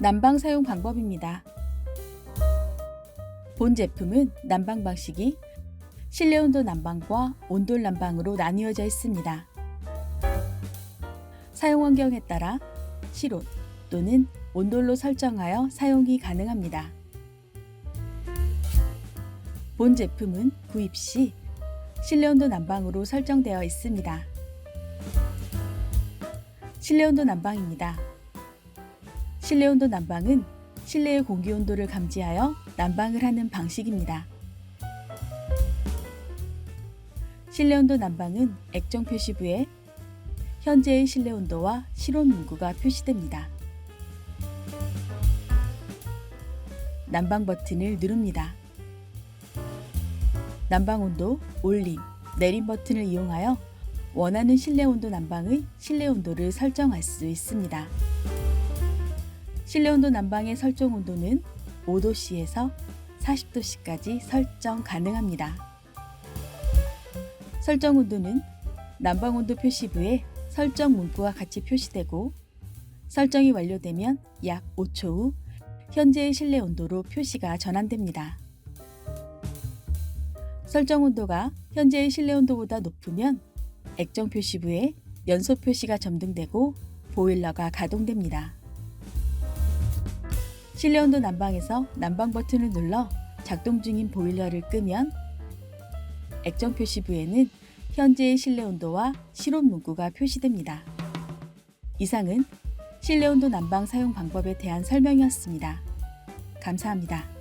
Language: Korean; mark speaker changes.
Speaker 1: 난방 사용 방법입니다. 본 제품은 난방 방식이 실내 온도 난방과 온돌 난방으로 나뉘어져 있습니다. 사용 환경에 따라 실온 또는 온돌로 설정하여 사용이 가능합니다. 본 제품은 구입 시 실내 온도 난방으로 설정되어 있습니다. 실내 온도 난방입니다. 실내 온도 난방은 실내의 공기 온도를 감지하여 난방을 하는 방식입니다. 실내 온도 난방은 액정 표시부에 현재의 실내 온도와 실온 문구가 표시됩니다. 난방 버튼을 누릅니다. 난방 온도, 올림, 내림 버튼을 이용하여 원하는 실내 온도 난방의 실내 온도를 설정할 수 있습니다. 실내 온도 난방의 설정 온도는 5도씨에서 40도씨까지 설정 가능합니다. 설정 온도는 난방 온도 표시부에 설정 문구와 같이 표시되고 설정이 완료되면 약 5초 후 현재의 실내 온도로 표시가 전환됩니다. 설정 온도가 현재의 실내 온도보다 높으면 액정 표시부에 연소 표시가 점등되고 보일러가 가동됩니다. 실내 온도 난방에서 난방 버튼을 눌러 작동 중인 보일러를 끄면 액정 표시 부에는 현재의 실내 온도와 실온 문구가 표시됩니다. 이상은 실내 온도 난방 사용 방법에 대한 설명이었습니다. 감사합니다.